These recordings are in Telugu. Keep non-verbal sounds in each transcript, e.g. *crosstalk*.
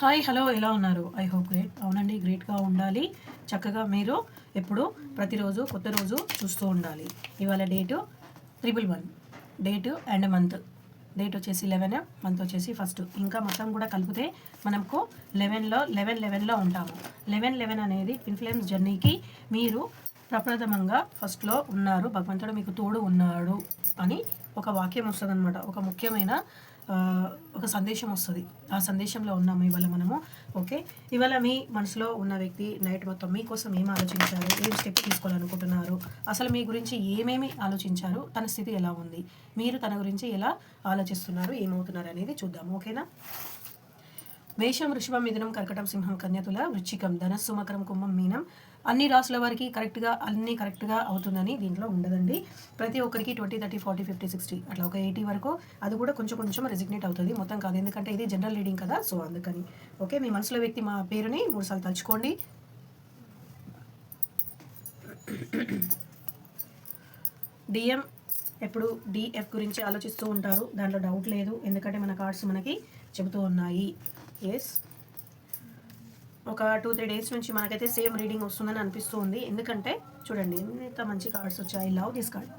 హాయ్ హలో ఎలా ఉన్నారు? I hope great. అవునండి గ్రేట్గా ఉండాలి. చక్కగా మీరు ఎప్పుడు ప్రతిరోజు కొత్త రోజు చూస్తూ ఉండాలి. ఇవాళ date triple one. Date and month. Date వచ్చేసి లెవెన్ మంత్ వచ్చేసి ఫస్ట్. ఇంకా మొత్తం కూడా కలిపితే మనకు లెవెన్లో లెవెన్ లెవెన్లో ఉంటాము. లెవెన్ లెవెన్ అనేది ఇన్ఫ్లుయెన్స్ జర్నీకి మీరు ప్రప్రథమంగా ఫస్ట్లో ఉన్నారు. భగవంతుడు మీకు తోడు ఉన్నాడు అని ఒక వాక్యం వస్తుందన్నమాట. ఒక ముఖ్యమైన ఒక సందేశం వస్తుంది. ఆ సందేశంలో ఉన్నాము ఇవాళ మనము. ఓకే? ఇవాళ మీ మనసులో ఉన్న వ్యక్తి నైట్ మొత్తం మీకోసం ఏం ఆలోచించారు? ఏం స్టెప్ తీసుకోవాలనుకుంటున్నారు? అసలు మీ గురించి ఏమేమి ఆలోచించారు? తన స్థితి ఎలా ఉంది? మీరు తన గురించి ఎలా ఆలోచిస్తున్నారు? ఏమవుతున్నారు అనేది చూద్దాం ఓకేనా? మేషం వృషభం మిథునం కర్కటం సింహం కన్యతుల వృచ్చికం ధనస్సు మకరం కుంభం మీనం. అన్ని రాసుల వారికి కరెక్ట్గా అన్ని కరెక్ట్గా అవుతుందని దీంట్లో ఉండదండి. ప్రతి ఒక్కరికి twenty thirty forty fifty sixty అట్లా ఒక ఎయిటీ వరకు అది కూడా కొంచెం కొంచెం రెజిగ్నేట్ అవుతుంది. మొత్తం కాదు. ఎందుకంటే ఇది జనరల్ రీడింగ్ కదా సో అందుకని. ఓకే మీ మనసులో వ్యక్తి మా పేరుని మూడుసార్లు తలుచుకోండి. డిఎం ఎప్పుడు డిఎఫ్ గురించి ఆలోచిస్తూ ఉంటారు. దాంట్లో డౌట్ లేదు. ఎందుకంటే మన కార్డ్స్ మనకి చెబుతూ ఉన్నాయి. ఎస్ ఒక టూ త్రీ డేస్ నుంచి మనకైతే సేమ్ రీడింగ్ వస్తుందని అనిపిస్తుంది. ఎందుకంటే చూడండి ఎంత మంచి కార్డ్స్ వచ్చాయి. లవ్ దిస్ కార్డ్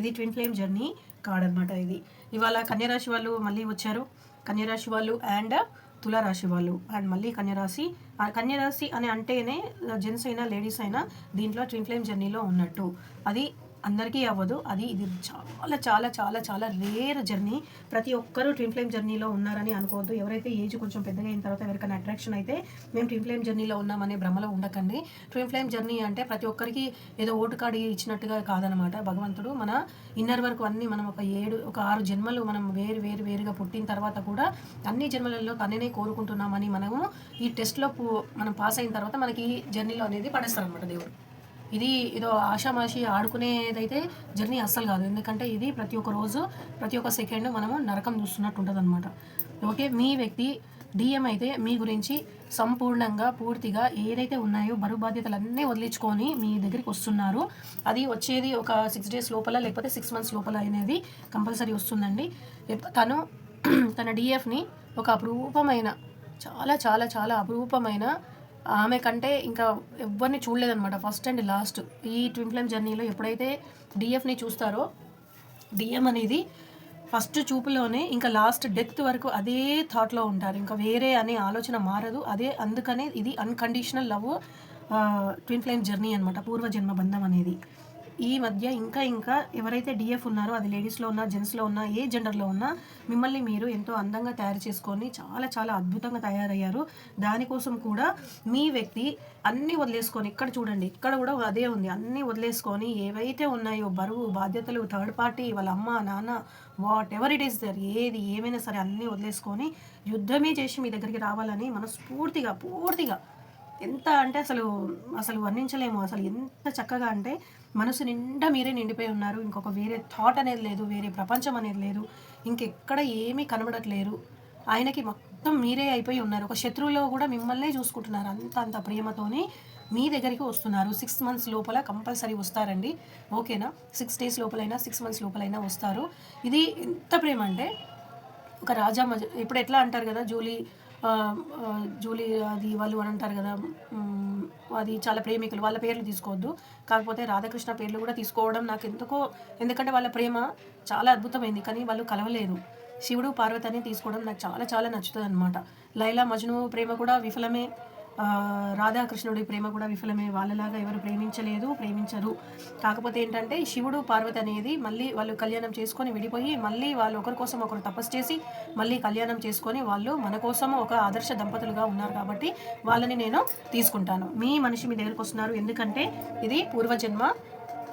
ఇది ట్విన్ ఫ్లేమ్ జర్నీ కార్డ్ అనమాట ఇది. ఇవాళ కన్యరాశి వాళ్ళు మళ్ళీ వచ్చారు. కన్యరాశి వాళ్ళు అండ్ తులారాశి వాళ్ళు. అండ్ మళ్ళీ కన్యరాశి. కన్యరాశి అని అంటేనే జెంట్స్ అయినా లేడీస్ అయినా దీంట్లో ట్విన్ ఫ్లేమ్ జర్నీలో ఉన్నట్టు. అది అందరికీ అవ్వదు. అది ఇది చాలా చాలా చాలా చాలా రేర్ జర్నీ ప్రతి ఒక్కరూ ట్విన్ ఫ్లేమ్ జర్నీలో ఉన్నారని అనుకోవద్దు. ఎవరైతే ఏజ్ కొంచెం పెద్దగా అయిన తర్వాత ఎవరికైనా అట్రాక్షన్ అయితే మేము ట్విన్ ఫ్లేమ్ జర్నీలో ఉన్నామనే భ్రమలో ఉండకండి. ట్విన్ ఫ్లేమ్ జర్నీ అంటే ప్రతి ఒక్కరికి ఏదో ఓటు కార్డు ఇచ్చినట్టుగా కాదనమాట. భగవంతుడు మన ఇన్నర్ వరకు అన్ని మనం ఒక ఏడు ఒక ఆరు జన్మలు మనం వేరు వేరు వేరుగా పుట్టిన తర్వాత కూడా అన్ని జన్మలలో తననే కోరుకుంటున్నామని మనము ఈ టెస్ట్లో మనం పాస్ అయిన తర్వాత మనకి ఈ జర్నీలో అనేది పడేస్తారనమాట దేవుడు. ఇది ఏదో ఆషామాషి ఆడుకునేదైతే జర్నీ అస్సలు కాదు. ఎందుకంటే ఇది ప్రతి ఒక్క రోజు ప్రతి ఒక్క సెకండ్ మనము నరకం చూస్తున్నట్టు ఉంటుంది అనమాట ఓకే మీ వ్యక్తి డిఎం అయితే మీ గురించి సంపూర్ణంగా పూర్తిగా ఏదైతే ఉన్నాయో బరువు బాధ్యతలన్నీ వదిలించుకొని మీ దగ్గరికి వస్తున్నారు. అది వచ్చేది ఒక సిక్స్ డేస్ లోపల లేకపోతే సిక్స్ మంత్స్ లోపల అనేది కంపల్సరీ వస్తుందండి. తను *clears throat* తన డిఎఫ్ని ఒక అపురూపమైన చాలా చాలా చాలా అపురూపమైన ఆమె కంటే ఇంకా ఎవరిని చూడలేదనమాట ఫస్ట్ అండ్ లాస్ట్ ఈ ట్విన్ ఫ్లేమ్ జర్నీలో ఎప్పుడైతే డిఎఫ్ని చూస్తారో డిఎం అనేది ఫస్ట్ చూపులోనే ఇంకా లాస్ట్ డెత్ వరకు అదే థాట్లో ఉంటారు. ఇంకా వేరే అనే ఆలోచన మారదు. అదే అందుకనే ఇది unconditional love twin flame journey అనమాట పూర్వజన్మ బంధం అనేది. ఈ మధ్య ఇంకా ఇంకా ఎవరైతే డిఎఫ్ ఉన్నారో అది లేడీస్లో ఉన్నా జెంట్స్లో ఉన్నా ఏ జెండర్లో ఉన్నా మిమ్మల్ని మీరు ఎంతో అందంగా తయారు చేసుకొని చాలా చాలా అద్భుతంగా తయారయ్యారు. దానికోసం కూడా మీ వ్యక్తి అన్నీ వదిలేసుకొని ఇక్కడ చూడండి ఇక్కడ కూడా అదే ఉంది. అన్నీ వదిలేసుకొని ఏవైతే ఉన్నాయో బరువు బాధ్యతలు థర్డ్ పార్టీ వాళ్ళ అమ్మ నాన్న whatever it is there ఏది ఏమైనా సరే అన్నీ వదిలేసుకొని యుద్ధమే చేసి మీ దగ్గరికి రావాలని మనస్ఫూర్తిగా పూర్తిగా ఎంత అంటే అసలు అసలు వర్ణించలేము. అసలు ఎంత చక్కగా అంటే మనసు నిండా మీరే నిండిపోయి ఉన్నారు. ఇంకొక వేరే థాట్ అనేది లేదు వేరే ప్రపంచం అనేది లేదు. ఇంకెక్కడ ఏమీ కనబడట్లేరు ఆయనకి మొత్తం మీరే అయిపోయి ఉన్నారు. ఒక శత్రువులో కూడా మిమ్మల్నే చూసుకుంటున్నారు. అంత అంత ప్రేమతోని మీ దగ్గరికి వస్తున్నారు. సిక్స్ మంత్స్ లోపల కంపల్సరీ వస్తారండి. ఓకేనా? సిక్స్ డేస్ లోపలైనా సిక్స్ మంత్స్ లోపలైనా వస్తారు. ఇది ఎంత ప్రేమ అంటే ఒక రాజా మజ ఇప్పుడు ఎట్లా అంటారు కదా జూలీ జూలీ అది వాళ్ళు అని అంటారు కదా అది చాలా ప్రేమికులు వాళ్ళ పేర్లు తీసుకోవద్దు. కాకపోతే రాధాకృష్ణ పేర్లు కూడా తీసుకోవడం నాకు ఎందుకో ఎందుకంటే వాళ్ళ ప్రేమ చాలా అద్భుతమైంది కానీ వాళ్ళు కలవలేదు. శివుడు పార్వతి అని తీసుకోవడం నాకు చాలా చాలా నచ్చుతుంది అనమాట లైలా మజ్ను ప్రేమ కూడా విఫలమే. రాధాకృష్ణుడి ప్రేమ కూడా విఫలమే. వాళ్ళలాగా ఎవరు ప్రేమించలేదు ప్రేమించరు. కాకపోతే ఏంటంటే శివుడు పార్వతి అనేది మళ్ళీ వాళ్ళు కళ్యాణం చేసుకొని విడిపోయి మళ్ళీ వాళ్ళు ఒకరి కోసం ఒకరు తపస్సు చేసి మళ్ళీ కళ్యాణం చేసుకొని వాళ్ళు మన కోసం ఒక ఆదర్శ దంపతులుగా ఉన్నారు కాబట్టి వాళ్ళని నేను తీసుకుంటాను. మీ మనిషి మీ దగ్గరకు వస్తున్నారు. ఎందుకంటే ఇది పూర్వజన్మ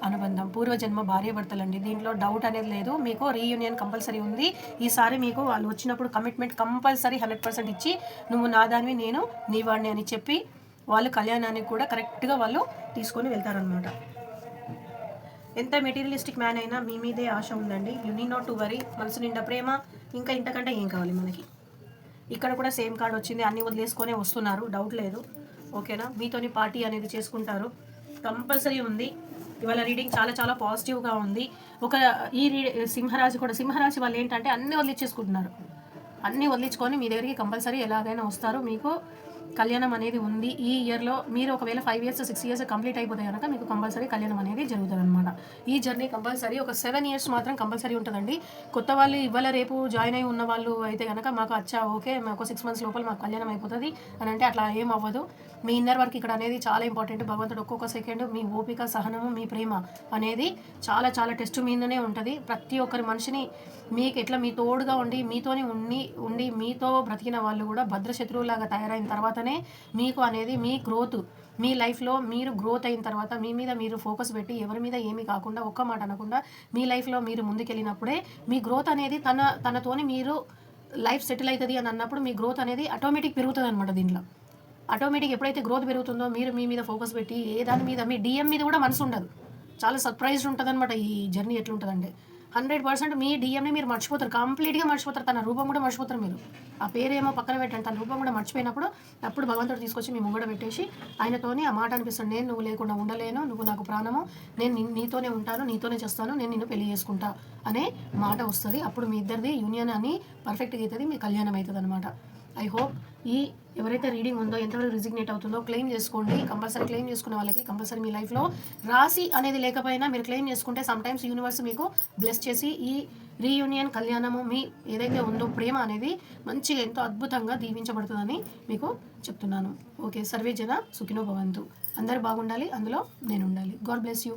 అనుబంధం. పూర్వజన్మ భార్యాభర్తలండి. దీంట్లో డౌట్ అనేది లేదు. మీకు రీయూనియన్ కంపల్సరీ ఉంది. ఈసారి మీకు వాళ్ళు వచ్చినప్పుడు కమిట్మెంట్ కంపల్సరీ హండ్రెడ్ పర్సెంట్ ఇచ్చి నువ్వు నా దానివి నేను నీ వాడిని అని చెప్పి వాళ్ళు కళ్యాణానికి కూడా కరెక్ట్గా వాళ్ళు తీసుకొని వెళ్తారనమాట ఎంత మెటీరియలిస్టిక్ మ్యాన్ అయినా మీ మీదే ఆశ ఉందండి. You need not to worry మనసు నిండా ప్రేమ. ఇంకా ఇంతకంటే ఏం కావాలి మనకి? ఇక్కడ కూడా సేమ్ కార్డ్ వచ్చింది. అన్ని వదిలేసుకొనే వస్తున్నారు. డౌట్ లేదు. ఓకేనా? మీతోని పార్టీ అనేది చేసుకుంటారు. కంపల్సరీ ఉంది. ఇవాళ రీడింగ్ చాలా చాలా పాజిటివ్గా ఉంది. ఒక ఈ రీ సింహరాశి కూడా సింహరాశి వాళ్ళు ఏంటంటే అన్నీ వదిలించేసుకుంటున్నారు. అన్నీ వదిలించుకొని మీ దగ్గరికి కంపల్సరీ ఎలాగైనా వస్తారు. మీకు కళ్యాణం అనేది ఉంది. ఈ ఇయర్లో మీరు ఒకవేళ five years six years complete అయిపోతే కనుక మీకు కంపల్సరీ కళ్యాణం అనేది జరుగుతుంది అనమాట ఈ జర్నీ కంపల్సరీ ఒక సెవెన్ ఇయర్స్ మాత్రం కంపల్సరీ ఉంటుందండి. కొత్త వాళ్ళు ఇవాళ రేపు జాయిన్ అయి ఉన్న వాళ్ళు అయితే కనుక మాకు అచ్చా ఓకే మాకు సిక్స్ మంత్స్ లోపల మాకు కళ్యాణం అయిపోతుంది అని అంటే అట్లా ఏం అవ్వదు. మీ ఇన్నర్ వర్క్ ఇక్కడ అనేది చాలా ఇంపార్టెంట్ భగవంతుడు ఒక్కొక్క సెకండ్ మీ ఓపిక సహనము మీ ప్రేమ అనేది చాలా చాలా టెస్ట్ మీదనే ఉంటుంది. ప్రతి ఒక్కరి మనిషిని మీకు ఎట్లా మీ తోడుగా ఉండి మీతోనే ఉండి ఉండి మీతో బ్రతికిన వాళ్ళు కూడా భద్ర శత్రువులాగా తయారైన తర్వాతనే మీకు అనేది మీ గ్రోత్ మీ లైఫ్లో మీరు గ్రోత్ అయిన తర్వాత మీ మీద మీరు ఫోకస్ పెట్టి ఎవరి మీద ఏమీ కాకుండా ఒక్క మాట అనకుండా మీ లైఫ్లో మీరు ముందుకెళ్ళినప్పుడే మీ గ్రోత్ అనేది తన తనతోని మీరు లైఫ్ సెటిల్ అవుతుంది అని అన్నప్పుడు మీ గ్రోత్ అనేది ఆటోమేటిక్ పెరుగుతుంది అనమాట దీంట్లో. ఆటోమేటిక్ ఎప్పుడైతే గ్రోత్ పెరుగుతుందో మీరు మీ మీద ఫోకస్ పెట్టి ఏ దాని మీద మీ డిఎం మీద కూడా మనసు ఉండదు. చాలా సర్ప్రైజ్డ్ ఉంటుంది అనమాట ఈ జర్నీ ఎట్లుంటుందంటే. హండ్రెడ్ పర్సెంట్ మీ డిఎంని మీరు మర్చిపోతారు. కంప్లీట్గా మర్చిపోతారు. తన రూపం కూడా మర్చిపోతారు మీరు. ఆ పేరేమో పక్కన పెట్టండి. తన రూపం కూడా మర్చిపోయినప్పుడు అప్పుడు భగవంతుడు తీసుకొచ్చి మీ ముంగడ పెట్టేసి ఆయనతోని ఆ మాట అనిపిస్తుంది. నేను నువ్వు లేకుండా ఉండలేను. నువ్వు నాకు ప్రాణము. నేను నీతోనే ఉంటాను. నీతోనే చేస్తాను. నేను నిన్ను పెళ్ళి చేసుకుంటా అనే మాట వస్తుంది. అప్పుడు మీ ఇద్దరిది యూనియన్ అని పర్ఫెక్ట్గా అవుతుంది మీ కళ్యాణం అవుతుంది అనమాట ఐ హోప్ ఈ ఎవరైతే రీడింగ్ ఉందో ఎంతవరకు రిజిగ్నేట్ అవుతుందో క్లెయిమ్ చేసుకోండి. కంపల్సరీ క్లెయిమ్ చేసుకున్న వాళ్ళకి కంపల్సరీ మీ లైఫ్లో రాసి అనేది లేకపోయినా మీరు క్లెయిమ్ చేసుకుంటే సమ్టైమ్స్ యూనివర్స్ మీకు బ్లెస్ చేసి ఈ రీయూనియన్ కళ్యాణము మీ ఏదైతే ఉందో ప్రేమ అనేది మంచిగా ఎంతో అద్భుతంగా దీవించబడుతుందని మీకు చెప్తున్నాను. ఓకే సర్వే జన సుఖినో భవంతు. అందరు బాగుండాలి అందులో నేను ఉండాలి గాడ్ బ్లెస్ యూ